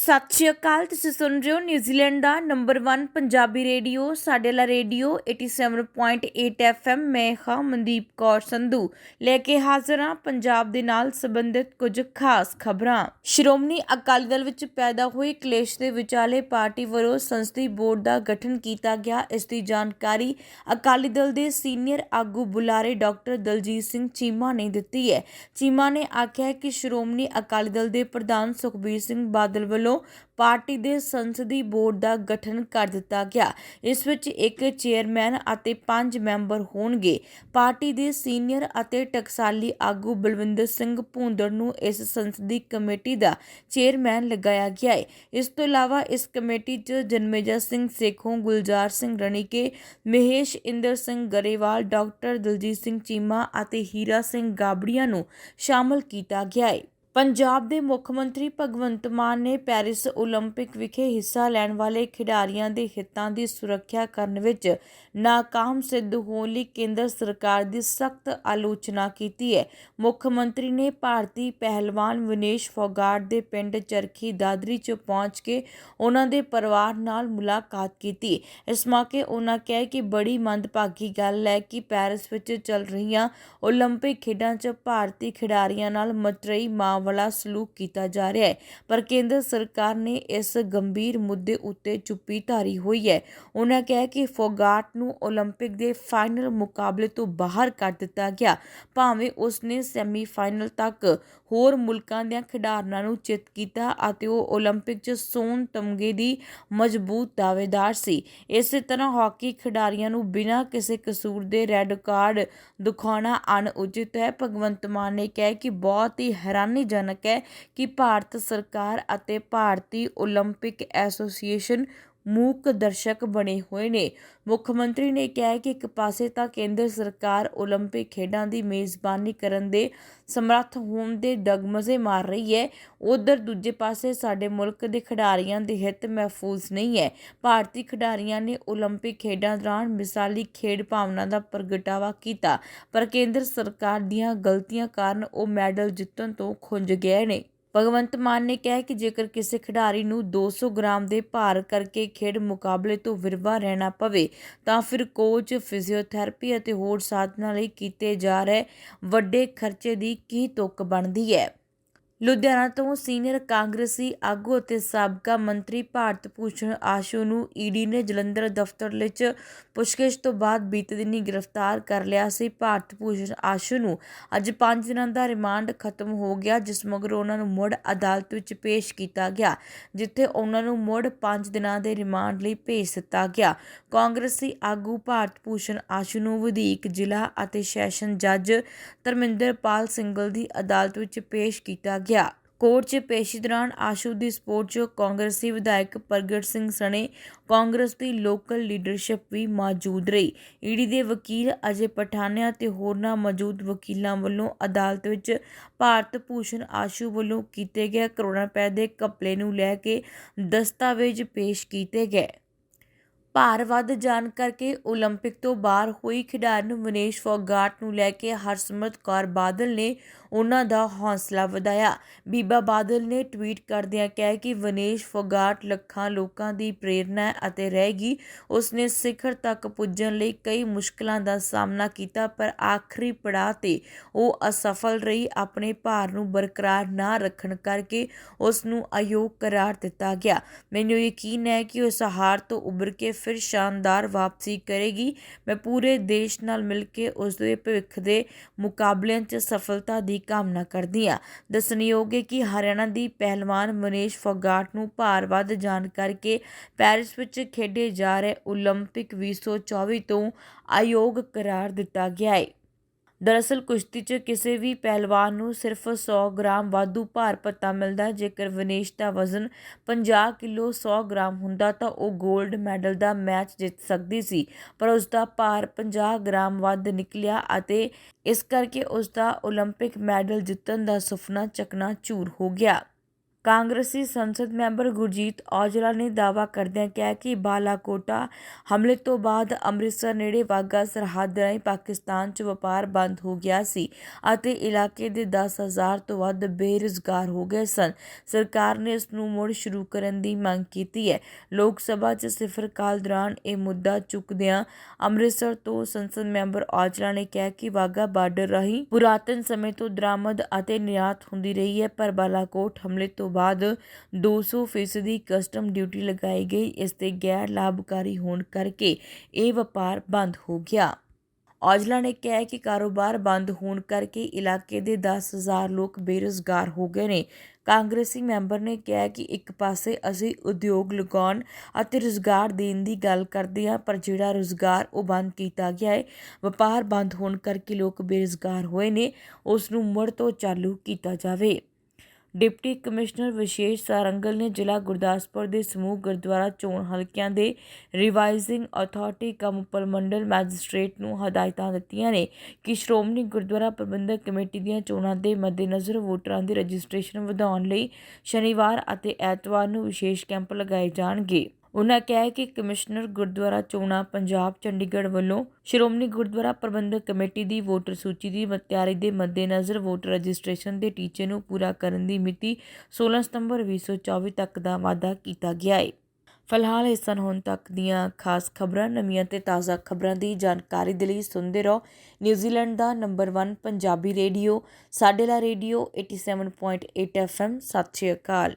ਸਤਿ ਸ਼੍ਰੀ ਅਕਾਲ, ਤੁਸੀਂ ਸੁਣ ਰਹੇ ਹੋ ਨਿਊਜ਼ੀਲੈਂਡ ਦਾ ਨੰਬਰ 1 ਪੰਜਾਬੀ ਰੇਡੀਓ ਸਾਡੇ ਲਾ ਰੇਡੀਓ 87.8 FM ਮੈਂ ਹਾਂ ਮਨਦੀਪ ਕੌਰ ਸੰਧੂ। ਲੈ ਕੇ ਹਾਜ਼ਰ ਹਾਂ ਪੰਜਾਬ ਦੇ ਨਾਲ ਸੰਬੰਧਿਤ ਕੁਝ ਖਾਸ ਖਬਰਾਂ। ਸ਼੍ਰੋਮਣੀ ਅਕਾਲੀ ਦਲ ਵਿੱਚ ਪੈਦਾ ਹੋਈ ਕਲੇਸ਼ ਦੇ ਵਿਚਾਲੇ ਪਾਰਟੀ ਵੱਲੋਂ ਸੰਸਦੀ ਬੋਰਡ ਦਾ ਗਠਨ ਕੀਤਾ ਗਿਆ। ਇਸ ਦੀ ਜਾਣਕਾਰੀ ਅਕਾਲੀ ਦਲ ਦੇ ਸੀਨੀਅਰ ਆਗੂ ਬੁਲਾਰੇ ਡਾਕਟਰ ਦਲਜੀਤ ਸਿੰਘ ਚੀਮਾ ਨੇ ਦਿੱਤੀ ਹੈ। ਚੀਮਾ ਨੇ ਆਖਿਆ ਕਿ ਸ਼੍ਰੋਮਣੀ ਅਕਾਲੀ ਦਲ ਦੇ ਪ੍ਰਧਾਨ ਸੁਖਬੀਰ ਸਿੰਘ ਬਾਦਲ ਵੱਲੋਂ ਪਾਰਟੀ ਦੇ ਸੰਸਦੀ ਬੋਰਡ ਦਾ ਗਠਨ ਕਰ ਦਿੱਤਾ ਗਿਆ। ਇਸ ਵਿੱਚ ਇੱਕ ਚੇਅਰਮੈਨ ਅਤੇ ਪੰਜ ਮੈਂਬਰ ਹੋਣਗੇ। ਪਾਰਟੀ ਦੇ ਸੀਨੀਅਰ ਅਤੇ ਟਕਸਾਲੀ ਆਗੂ ਬਲਵਿੰਦਰ ਸਿੰਘ ਭੂੰਦੜ ਨੂੰ ਇਸ ਸੰਸਦੀ ਕਮੇਟੀ ਦਾ ਚੇਅਰਮੈਨ ਲਗਾਇਆ ਗਿਆ ਹੈ ਇਸ ਤੋਂ ਇਲਾਵਾ ਇਸ ਕਮੇਟੀ 'ਚ ਜਨਮੇਜਾ ਸਿੰਘ ਸੇਖੋਂ, ਗੁਲਜ਼ਾਰ ਸਿੰਘ ਰਣੀਕੇ, ਮਹੇਸ਼ ਇੰਦਰ ਸਿੰਘ ਗਰੇਵਾਲ, ਡਾਕਟਰ ਦਲਜੀਤ ਸਿੰਘ ਚੀਮਾ ਅਤੇ ਹੀਰਾ ਸਿੰਘ ਗਾਬੜੀਆਂ ਨੂੰ ਸ਼ਾਮਲ ਕੀਤਾ ਗਿਆ ਹੈ ਪੰਜਾਬ ਦੇ ਮੁੱਖ ਮੰਤਰੀ ਭਗਵੰਤ ਮਾਨ ਨੇ ਪੈਰਿਸ 올림픽 ਵਿਖੇ ਹਿੱਸਾ ਲੈਣ ਵਾਲੇ ਖਿਡਾਰੀਆਂ ਦੇ ਹਿੱਤਾਂ ਦੀ ਸੁਰੱਖਿਆ ਕਰਨ ਵਿੱਚ ਨਾਕਾਮ ਸਿੱਧ ਹੋਣ ਲਈ ਕੇਂਦਰ ਸਰਕਾਰ ਦੀ ਸਖਤ ਆਲੋਚਨਾ ਕੀਤੀ ਹੈ ਮੁੱਖ ਮੰਤਰੀ ਨੇ ਭਾਰਤੀ ਪਹਿਲਵਾਨ ਵਿਨੇਸ਼ ਫੋਗਾਟ ਦੇ ਪਿੰਡ ਚਰਖੀ ਦਾਦਰੀ 'ਚ ਪਹੁੰਚ ਕੇ ਉਹਨਾਂ ਦੇ ਪਰਿਵਾਰ ਨਾਲ ਮੁਲਾਕਾਤ ਕੀਤੀ ਇਸ ਮੌਕੇ ਉਹਨਾਂ ਕਿਹਾ ਕਿ ਬੜੀ ਮੰਦਭਾਗੀ ਗੱਲ ਹੈ ਕਿ ਪੈਰਿਸ ਵਿੱਚ ਚੱਲ ਰਹੀਆਂ 올림픽 ਖੇਡਾਂ 'ਚ ਭਾਰਤੀ ਖਿਡਾਰੀਆਂ ਨਾਲ ਮਤਰਈ ਮਾਂ ਵਾਲਾ ਸਲੂਕ ਕੀਤਾ ਜਾ ਰਿਹਾ ਹੈ ਪਰ ਕੇਂਦਰ ਸਰਕਾਰ ਨੇ ਇਸ ਗੰਭੀਰ ਮੁੱਦੇ ਉੱਤੇ ਚੁੱਪੀ ਧਾਰੀ ਹੋਈ ਹੈ ਉਹਨਾਂ ਕਿਹਾ ਕਿ ਫੋਗਾਟ ਨੂੰ 올림픽 ਦੇ ਫਾਈਨਲ ਮੁਕਾਬਲੇ ਤੋਂ ਬਾਹਰ ਕਰ ਦਿੱਤਾ ਗਿਆ ਭਾਵੇਂ ਉਸ ਨੇ ਸੈਮੀਫਾਈਨਲ ਤੱਕ ਹੋਰ ਮੁਲਕਾਂ ਦੇ ਖਿਡਾਰਨਾਂ ਨੂੰ ਚਿੱਤ ਕੀਤਾ ਅਤੇ ਉਹ 올림픽 'ਚ ਸੋਨ ਤਮਗੇ ਦੀ ਮਜ਼ਬੂਤ ਦਾਅਵੇਦਾਰ ਸੀ ਇਸੇ ਤਰ੍ਹਾਂ ਹਾਕੀ ਖਿਡਾਰੀਆਂ ਨੂੰ ਬਿਨਾਂ ਕਿਸੇ ਕਸੂਰ ਦੇ ਰੈੱਡ ਕਾਰਡ ਦਿਖਾਉਣਾ ਅਣਉਚਿਤ ਹੈ ਭਗਵੰਤ ਮਾਨ ਨੇ ਕਿਹਾ ਕਿ ਬਹੁਤ ਹੀ ਹੈਰਾਨੀਜਨਕ ਹੈ ਕਿ ਭਾਰਤ ਸਰਕਾਰ ਅਤੇ ਭਾਰਤੀ ਓਲੰਪਿਕ ਐਸੋਸੀਏਸ਼ਨ ਮੂਕ ਦਰਸ਼ਕ ਬਣੇ ਹੋਏ ਨੇ ਮੁੱਖ ਮੰਤਰੀ ਨੇ ਕਿਹਾ ਕਿ ਇੱਕ ਪਾਸੇ ਤਾਂ ਕੇਂਦਰ ਸਰਕਾਰ 올림픽 ਖੇਡਾਂ ਦੀ ਮੇਜ਼ਬਾਨੀ ਕਰਨ ਦੇ ਸਮਰੱਥ ਹੋਣ ਦੇ ਡਗਮਜ਼ੇ ਮਾਰ ਰਹੀ ਹੈ ਉਧਰ ਦੂਜੇ ਪਾਸੇ ਸਾਡੇ ਮੁਲਕ ਦੇ ਖਿਡਾਰੀਆਂ ਦੇ ਹਿੱਤ ਮਹਿਫੂਜ਼ ਨਹੀਂ ਹੈ ਭਾਰਤੀ ਖਿਡਾਰੀਆਂ ਨੇ 올림픽 ਖੇਡਾਂ ਦੌਰਾਨ ਮਿਸਾਲੀ ਖੇਡ ਭਾਵਨਾ ਦਾ ਪ੍ਰਗਟਾਵਾ ਕੀਤਾ ਪਰ ਕੇਂਦਰ ਸਰਕਾਰ ਦੀਆਂ ਗਲਤੀਆਂ ਕਾਰਨ ਉਹ ਮੈਡਲ ਜਿੱਤਣ ਤੋਂ ਖੁੰਝ ਗਏ ਨੇ ਭਗਵੰਤ ਮਾਨ ਨੇ ਕਿਹਾ ਕਿ ਜੇਕਰ ਕਿਸੇ ਖਿਡਾਰੀ ਨੂੰ 200 ਗ੍ਰਾਮ ਦੇ ਭਾਰ ਕਰਕੇ ਖੇਡ ਮੁਕਾਬਲੇ ਤੋਂ ਵਿਰਵਾ ਰਹਿਣਾ ਪਵੇ, ਤਾਂ ਫਿਰ ਕੋਚ ਫਿਜ਼ੀਓਥੈਰੇਪੀ ਅਤੇ ਹੋਰ ਸਾਧਨਾਂ ਲਈ ਕੀਤੇ ਜਾ ਰਹੇ ਵੱਡੇ ਖਰਚੇ ਦੀ ਕੀ ਤੁਕ ਬਣਦੀ ਹੈ? ਲੁਧਿਆਣਾ ਤੋਂ ਸੀਨੀਅਰ ਕਾਂਗਰਸੀ ਆਗੂ ਅਤੇ ਸਾਬਕਾ ਮੰਤਰੀ ਭਾਰਤ ਭੂਸ਼ਣ ਆਸ਼ੂ ਨੂੰ ਈਡੀ ਨੇ ਜਲੰਧਰ ਦਫ਼ਤਰ ਵਿੱਚ ਪੁੱਛਗਿੱਛ ਤੋਂ ਬਾਅਦ ਬੀਤੇ ਦਿਨੀ ਗ੍ਰਿਫਤਾਰ ਕਰ ਲਿਆ ਸੀ। ਭਾਰਤ ਭੂਸ਼ਣ ਆਸ਼ੂ ਨੂੰ ਅੱਜ 5 ਦਿਨਾਂ ਦਾ ਰਿਮਾਂਡ ਖਤਮ ਹੋ ਗਿਆ, ਜਿਸ ਮਗਰੋਂ ਉਹਨਾਂ ਨੂੰ ਮੁੜ ਅਦਾਲਤ ਵਿੱਚ ਪੇਸ਼ ਕੀਤਾ ਗਿਆ, ਜਿੱਥੇ ਉਹਨਾਂ ਨੂੰ ਮੁੜ 5 ਦਿਨਾਂ ਦੇ ਰਿਮਾਂਡ ਲਈ ਭੇਜ ਦਿੱਤਾ ਗਿਆ। ਕਾਂਗਰਸੀ ਆਗੂ ਭਾਰਤ ਭੂਸ਼ਣ ਆਸ਼ੂ ਨੂੰ ਵਧੀਕ ਜ਼ਿਲ੍ਹਾ ਅਤੇ ਸੈਸ਼ਨ ਜੱਜ ਧਰਮਿੰਦਰਪਾਲ ਸਿੰਘਲ ਦੀ ਅਦਾਲਤ ਵਿੱਚ ਪੇਸ਼ ਕੀਤਾ ਗਿਆ ਕੋਰਟ 'ਚ ਪੇਸ਼ੀ ਦੌਰਾਨ ਆਸ਼ੂ ਦੀ ਸਪੋਰਟ 'ਚ ਕਾਂਗਰਸੀ ਵਿਧਾਇਕ ਪ੍ਰਗਟ ਸਿੰਘ ਸਣੇ, ਕਾਂਗਰਸ ਦੀ ਲੋਕਲ ਲੀਡਰਸ਼ਿਪ ਵੀ ਮੌਜੂਦ ਰਹੀ। ਈਡੀ ਦੇ ਵਕੀਲ ਅਜੇ ਪਠਾਨਿਆ ਤੇ ਹੋਰਨਾਂ ਮੌਜੂਦ ਵਕੀਲਾਂ ਵੱਲੋਂ ਅਦਾਲਤ ਵਿੱਚ ਭਾਰਤ ਭੂਸ਼ਣ ਆਸ਼ੂ ਵੱਲੋਂ ਕੀਤੇ ਗਏ ਕਰੋੜਾਂ ਰੁਪਏ ਦੇ ਘਪਲੇ ਨੂੰ ਲੈ ਕੇ ਦਸਤਾਵੇਜ਼ ਪੇਸ਼ ਕੀਤੇ ਗਏ। ਭਾਰ ਵੱਧ ਜਾਣ ਕਰਕੇ ਓਲੰਪਿਕ ਤੋਂ ਬਾਹਰ ਹੋਈ ਖਿਡਾਰਨ ਵਿਨੇਸ਼ ਫੋਗਾਟ ਨੂੰ ਲੈ ਕੇ ਹਰਸਿਮਰਤ ਕੌਰ ਬਾਦਲ ਨੇ ਉਹਨਾਂ ਦਾ ਹੌਸਲਾ ਵਧਾਇਆ। ਬੀਬਾ ਬਾਦਲ ਨੇ ਟਵੀਟ ਕਰਦਿਆਂ ਕਿਹਾ ਕਿ ਵਿਨੇਸ਼ ਫੋਗਾਟ ਲੱਖਾਂ ਲੋਕਾਂ ਦੀ ਪ੍ਰੇਰਣਾ ਹੈ ਅਤੇ ਰਹੇਗੀ। ਉਸਨੇ ਸਿਖਰ ਤੱਕ ਪੁੱਜਣ ਲਈ ਕਈ ਮੁਸ਼ਕਲਾਂ ਦਾ ਸਾਹਮਣਾ ਕੀਤਾ, ਪਰ ਆਖਰੀ ਪੜਾਅ ਤੇ ਉਹ ਅਸਫਲ ਰਹੀ। ਆਪਣੇ ਭਾਰ ਨੂੰ ਬਰਕਰਾਰ ਨਾ ਰੱਖਣ ਕਰਕੇ ਉਸ ਨੂੰ ਅਯੋਗ ਕਰਾਰ ਦਿੱਤਾ ਗਿਆ। ਮੈਨੂੰ ਯਕੀਨ ਹੈ ਕਿ ਉਸ ਹਾਰ ਤੋਂ ਉੱਭਰ ਕੇ ਫਿਰ ਸ਼ਾਨਦਾਰ ਵਾਪਸੀ ਕਰੇਗੀ ਮੈਂ ਪੂਰੇ ਦੇਸ਼ ਨਾਲ ਮਿਲ ਕੇ ਉਸ ਦੇ ਭਵਿੱਖ ਦੇ ਮੁਕਾਬਲਿਆਂ 'ਚ ਸਫਲਤਾ ਦੀ ਕਾਮਨਾ ਕਰਦੀ ਹਾਂ ਦੱਸਣਯੋਗ ਹੈ ਕਿ ਹਰਿਆਣਾ ਦੀ ਪਹਿਲਵਾਨ ਮਨੀਸ਼ ਫੋਗਾਟ ਨੂੰ ਭਾਰ ਵੱਧ ਜਾਣ ਕਰਕੇ ਪੈਰਿਸ ਵਿੱਚ ਖੇਡੇ ਜਾ ਰਹੇ 올림픽 2024 ਤੋਂ ਅਯੋਗ ਕਰਾਰ ਦਿੱਤਾ ਗਿਆ ਹੈ ਦਰਅਸਲ ਕੁਸ਼ਤੀ 'ਚ ਕਿਸੇ ਵੀ ਪਹਿਲਵਾਨ ਨੂੰ ਸਿਰਫ 100 ਗ੍ਰਾਮ ਵਾਧੂ ਭਾਰ ਭੱਤਾ ਮਿਲਦਾ ਜੇਕਰ ਵਿਨੇਸ਼ ਦਾ ਵਜ਼ਨ 50 ਕਿਲੋ 100 ਗ੍ਰਾਮ ਹੁੰਦਾ ਤਾਂ ਉਹ 골ਡ ਮੈਡਲ ਦਾ ਮੈਚ ਜਿੱਤ ਸਕਦੀ ਸੀ, ਪਰ ਉਸ ਦਾ ਭਾਰ 50 ਗ੍ਰਾਮ ਵੱਧ ਨਿਕਲਿਆ ਅਤੇ ਇਸ ਕਰਕੇ ਉਸ ਦਾ 올림픽 ਮੈਡਲ ਜਿੱਤਣ ਦਾ ਸੁਪਨਾ ਚਕਨਾ ਚੂਰ ਹੋ ਗਿਆ। ਕਾਂਗਰਸੀ ਸੰਸਦ ਮੈਂਬਰ ਗੁਰਜੀਤ ਔਜਲਾ ਨੇ ਦਾਅਵਾ ਕਰਦਿਆਂ ਕਿਹਾ ਕਿ ਬਾਲਾਕੋਟਾ ਹਮਲੇ ਤੋਂ ਬਾਅਦ ਅੰਮ੍ਰਿਤਸਰ ਨੇੜੇ ਵਾਹਗਾ ਸਰਹੱਦ ਰਾਹੀਂ ਪਾਕਿਸਤਾਨ 'ਚ ਵਪਾਰ ਬੰਦ ਹੋ ਗਿਆ ਸੀ ਅਤੇ ਇਲਾਕੇ ਦੇ 10000 ਤੋਂ ਵੱਧ ਬੇਰੁਜ਼ਗਾਰ ਹੋ ਗਏ ਸਨ। ਸਰਕਾਰ ਨੇ ਇਸ ਨੂੰ ਮੁੜ ਸ਼ੁਰੂ ਕਰਨ ਦੀ ਮੰਗ ਕੀਤੀ ਹੈ। ਲੋਕ ਸਭਾ 'ਚ ਸਿਫਰ ਕਾਲ ਦੌਰਾਨ ਇਹ ਮੁੱਦਾ ਚੁੱਕਦਿਆਂ ਅੰਮ੍ਰਿਤਸਰ ਤੋਂ ਸੰਸਦ ਮੈਂਬਰ ਔਜਲਾ ਨੇ ਕਿਹਾ ਕਿ ਵਾਹਗਾ ਬਾਰਡਰ ਰਾਹੀਂ ਪੁਰਾਤਨ ਸਮੇਂ ਤੋਂ ਦਰਾਮਦ ਅਤੇ ਨਿਰਯਾਤ ਹੁੰਦੀ ਰਹੀ ਹੈ, ਪਰ ਬਾਲਾਕੋਟ ਹਮਲੇ ਤੋਂ ਬਾਅਦ 200 ਫੀਸਦੀ ਕਸਟਮ ਡਿਊਟੀ ਲਗਾਈ ਗਈ। ਇਸ 'ਤੇ ਗੈਰ ਲਾਭਕਾਰੀ ਹੋਣ ਕਰਕੇ ਇਹ ਵਪਾਰ ਬੰਦ ਹੋ ਗਿਆ। ਔਜਲਾ ਨੇ ਕਿਹਾ ਕਿ ਕਾਰੋਬਾਰ ਬੰਦ ਹੋਣ ਕਰਕੇ ਇਲਾਕੇ ਦੇ 10000 ਲੋਕ ਬੇਰੁਜ਼ਗਾਰ ਹੋ ਗਏ ਨੇ। ਕਾਂਗਰਸੀ ਮੈਂਬਰ ਨੇ ਕਿਹਾ ਕਿ ਇੱਕ ਪਾਸੇ ਅਸੀਂ ਉਦਯੋਗ ਲਗਾਉਣ ਅਤੇ ਰੁਜ਼ਗਾਰ ਦੇਣ ਦੀ ਗੱਲ ਕਰਦੇ ਹਾਂ, ਪਰ ਜਿਹੜਾ ਰੁਜ਼ਗਾਰ ਉਹ ਬੰਦ ਕੀਤਾ ਗਿਆ ਹੈ, ਵਪਾਰ ਬੰਦ ਹੋਣ ਕਰਕੇ ਲੋਕ ਬੇਰੁਜ਼ਗਾਰ ਹੋਏ ਨੇ, ਉਸ ਨੂੰ ਮੁੜ ਤੋਂ ਚਾਲੂ ਕੀਤਾ ਜਾਵੇ। ਡਿਪਟੀ ਕਮਿਸ਼ਨਰ ਵਿਸ਼ੇਸ਼ ਸਾਰੰਗਲ ਨੇ ਜ਼ਿਲ੍ਹਾ ਗੁਰਦਾਸਪੁਰ ਦੇ ਸਮੂਹ ਗੁਰਦੁਆਰਾ ਚੋਣ ਹਲਕਿਆਂ ਦੇ ਰਿਵਾਈਜ਼ਿੰਗ ਅਥਾਰਟੀ ਕਮ ਉਪਮੰਡਲ ਮੈਜਿਸਟ੍ਰੇਟ ਨੂੰ ਹਦਾਇਤਾਂ ਦਿੱਤੀਆਂ ਨੇ ਕਿ ਸ਼੍ਰੋਮਣੀ ਗੁਰਦੁਆਰਾ ਪ੍ਰਬੰਧਕ ਕਮੇਟੀ ਦੀਆਂ ਚੋਣਾਂ ਦੇ ਮੱਦੇਨਜ਼ਰ ਵੋਟਰਾਂ ਦੀ ਰਜਿਸਟ੍ਰੇਸ਼ਨ ਵਧਾਉਣ ਲਈ ਸ਼ਨੀਵਾਰ ਅਤੇ ਐਤਵਾਰ ਨੂੰ ਵਿਸ਼ੇਸ਼ ਕੈਂਪ ਲਗਾਏ ਜਾਣਗੇ। ਉਨ੍ਹਾਂ ਕਿਹਾ ਕਿ ਕਮਿਸ਼ਨਰ ਗੁਰਦੁਆਰਾ ਚੋਣਾਂ ਪੰਜਾਬ ਚੰਡੀਗੜ੍ਹ ਵੱਲੋਂ ਸ਼੍ਰੋਮਣੀ ਗੁਰਦੁਆਰਾ ਪ੍ਰਬੰਧਕ ਕਮੇਟੀ ਦੀ ਵੋਟਰ ਸੂਚੀ ਦੀ ਤਿਆਰੀ ਦੇ ਮੱਦੇਨਜ਼ਰ ਵੋਟਰ ਰਜਿਸਟ੍ਰੇਸ਼ਨ ਦੇ ਟੀਚੇ ਨੂੰ ਪੂਰਾ ਕਰਨ ਦੀ ਮਿਤੀ 16 ਸਤੰਬਰ 2024 ਤੱਕ ਦਾ ਵਾਅਦਾ ਕੀਤਾ ਗਿਆ ਹੈ। ਫਿਲਹਾਲ ਇਸ ਸਨ ਹੁਣ ਤੱਕ ਦੀਆਂ ਖਾਸ ਖਬਰਾਂ, ਨਵੀਆਂ ਤੇ ਤਾਜ਼ਾ ਖਬਰਾਂ ਦੀ ਜਾਣਕਾਰੀ ਦੇ ਲਈ ਸੁਣਦੇ ਰਹੋ। ਨਿਊਜ਼ੀਲੈਂਡ ਦਾ ਨੰਬਰ 1 ਪੰਜਾਬੀ ਰੇਡੀਓ, ਸਾਡੇ ਲਾ ਰੇਡੀਓ 87.8 ਐਫਐਮ ਸਤਿ ਸ਼੍ਰੀ ਅਕਾਲ।